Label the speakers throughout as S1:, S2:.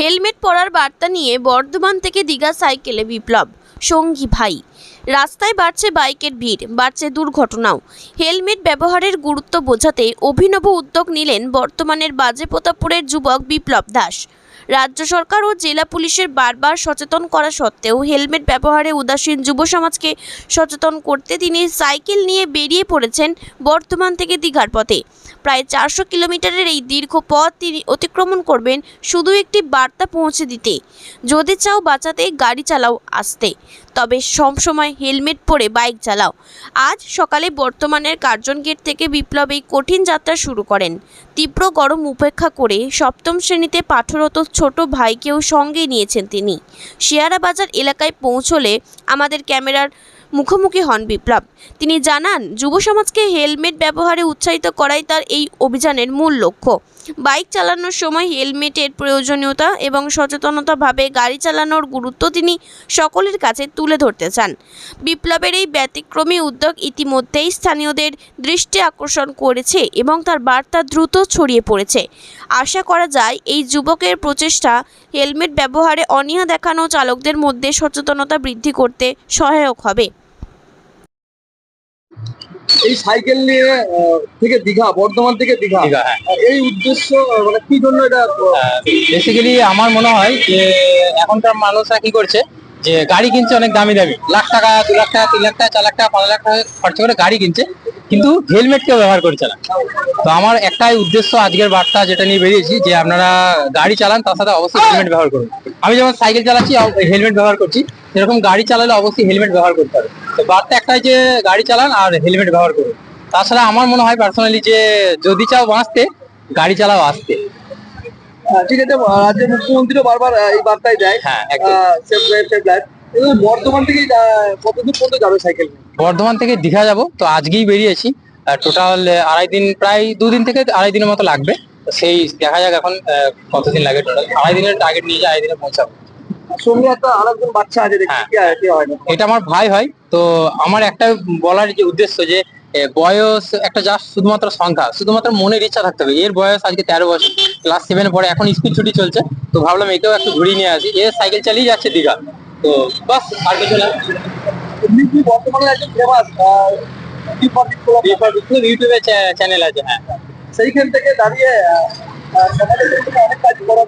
S1: Helmet পরার বার্তা নিয়ে বর্ধমান থেকে দীঘা সাইকেলে বিপ্লব, সঙ্গী ভাই। রাস্তায় বাড়ছে বাইকের ভিড়, বাড়ছে দুর্ঘটনাও। হেলমেট ব্যবহারের গুরুত্ব বোঝাতে অভিনব উদ্যোগ নিলেন বর্তমানের বাজেপ্রতাপপুরের যুবক বিপ্লব দাস। রাজ্য সরকার ও জেলা পুলিশের বারবার সচেতন করা সত্ত্বেও হেলমেট ব্যবহারে উদাসীন যুব সমাজকে সচেতন করতে তিনি সাইকেল নিয়ে বেরিয়ে পড়েছেন বর্ধমান থেকে দীঘার পথে। প্রায় চারশো কিলোমিটারের এই দীর্ঘ পথ তিনি অতিক্রমণ করবেন শুধু একটি বার্তা পৌঁছে দিতে। যদি চাও বাঁচাতে, গাড়ি চালাও আসতে, তবে সবসময় হেলমেট পরে বাইক চালাও। আজ সকালে বর্তমানের কার্জন গেট থেকে বিপ্লব এই কঠিন যাত্রা শুরু করেন। তীব্র গরম উপেক্ষা করে সপ্তম শ্রেণীতে পাঠরত ছোট ভাইকেও সঙ্গে নিয়েছেন তিনি। শিয়ারা বাজার এলাকায় পৌঁছলে আমাদের ক্যামেরার মুখোমুখি হন বিপ্লব। তিনি জানান, যুব সমাজকে হেলমেট ব্যবহারে উৎসাহিত করাই তার এই অভিযানের মূল লক্ষ্য। বাইক চালানোর সময় হেলমেটের প্রয়োজনীয়তা এবং সচেতনতাভাবে গাড়ি চালানোর গুরুত্ব তিনি সকলের কাছে তুলে ধরতে চান। বিপ্লবের এই ব্যতিক্রমী উদ্যোগ ইতিমধ্যেই স্থানীয়দের দৃষ্টি আকর্ষণ করেছে এবং তার বার্তা দ্রুত ছড়িয়ে পড়েছে। আশা করা যায়, এই যুবকের প্রচেষ্টা হেলমেট ব্যবহারে অনীহা দেখানো চালকদের মধ্যে সচেতনতা বৃদ্ধি করতে সহায়ক হবে।
S2: এই সাইকেল নিয়ে থেকে দীঘা বর্ধমান থেকে দীঘা।
S3: হ্যাঁ।
S2: এই উদ্দেশ্য মানে কি জন্য এটা
S3: বেসিক্যালি আমার মনে হয় যে এখনকার মানুষরা কি করছে যে গাড়ি কিনছে অনেক দামি দামি। লাখ টাকা দু লাখ টাকা তিন লাখ টাকা চার লাখ টাকা পাঁচ লাখ টাকা খরচা করে গাড়ি কিনছে কিন্তু হেলমেট কেউ ব্যবহার করছে না। তো আমার একটাই উদ্দেশ্য আজকের বার্তা যেটা নিয়ে বেরিয়েছি যে আপনারা গাড়ি চালান তার সাথে অবশ্যই হেলমেট ব্যবহার করুন। আমি যেমন সাইকেল চালাচ্ছি হেলমেট ব্যবহার করছি। সেরকম গাড়ি চালালে অবশ্যই হেলমেট ব্যবহার করতে হবে। তো বার্তা একটাই যে গাড়ি চালান আর হেলমেট ব্যবহার করুন। তাছাড়া আমার মনে হয় পার্সোনালি যে যদি চাও বাঁচতে গাড়ি চালাও আসতে।
S2: ঠিক আছে রাজ্যের মুখ্যমন্ত্রীও বারবার এই বার্তাই দেয়।
S3: হ্যাঁ
S2: safe drive safe life Bardhaman থেকে কতদূর পর্যন্ত যাবে সাইকেল?
S3: বর্ধমান থেকে দীঘা যাব তো আজকেই বেরিয়েছি। টোটাল আড়াই দিন প্রায় দুদিন থেকে আড়াই দিনের মতো লাগবে। সেই দেখা যাক এখন কতদিন লাগে টোটাল আড়াই দিনের টার্গেট নিয়ে আড়াই দিনে পৌঁছাবো।
S2: সঙ্গে একটা আরেকজন বাচ্চা আছে দেখি
S3: হ্যাঁ।
S2: হয়
S3: এটা আমার ভাই হয়। তো আমার একটা বলার যে উদ্দেশ্য যে বয়স একটা জাস্ট শুধুমাত্র সংখ্যা শুধুমাত্র মনের ইচ্ছা থাকতে হবে। এর বয়স আজকে তেরো বছর ক্লাস সেভেনে পরে এখন স্কুল ছুটি চলছে তো ভাবলাম একেও একটু ঘুরিয়ে নিয়ে আসি। এ সাইকেল চালিয়ে যাচ্ছে দীঘা। তো বাস আর কিছু না।
S2: বর্তমানে একজন ফেমাস
S3: ইউটিউবে চ্যানেল আছে হ্যাঁ।
S2: সেইখান থেকে দাঁড়িয়ে অনেক কাজ করা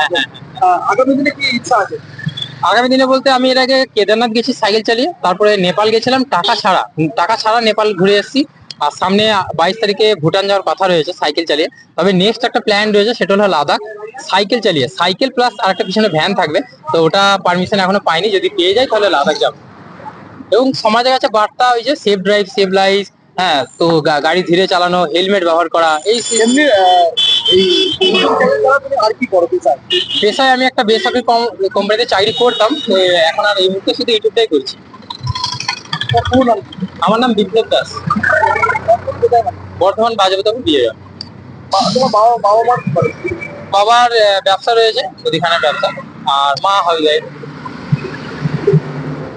S3: হ্যাঁ,
S2: আহ, আগামী দিনে কি ইচ্ছা আছে?
S3: আগামী দিনে বলতে আমি এর আগে কেদারনাথ গেছি, সাইকেল চালিয়ে, তারপরে নেপাল গেছিলাম, টাকা ছাড়া টাকা ছাড়া নেপাল ঘুরে এসেছি। আর সামনে বাইশ তারিখে ভুটান যাওয়ার কথা রয়েছে, সাইকেল চালিয়ে। তবে নেক্সট একটা প্ল্যান রয়েছে, সেটা হলো লাদাখ, সাইকেল চালিয়ে। সাইকেল প্লাস আর একটা পিছনে ভ্যান থাকবে, তো ওটা পারমিশন এখনও পাইনি, যদি পেয়ে যাই তাহলে লাদাখ যাব। এবং সমাজের কাছে বার্তা ওই যে সেফ ড্রাইভ সেভ লাইফ হ্যাঁ তো গাড়ি ধীরে চালানো হেলমেট ব্যবহার করা, এই
S2: পেশায়
S3: আমি একটা বেসরকারি কোম্পানিতে চাকরি করতাম এখন আর এই মুহূর্তে শুধু ইউটিউবটাই করছি? আমার নাম বিপ্লব দাস? বর্ধমান বাজেপ্রতাপ বিয়ে বাবার ব্যবসা রয়েছে, মুদিখানার ব্যবসা আর মা হাউস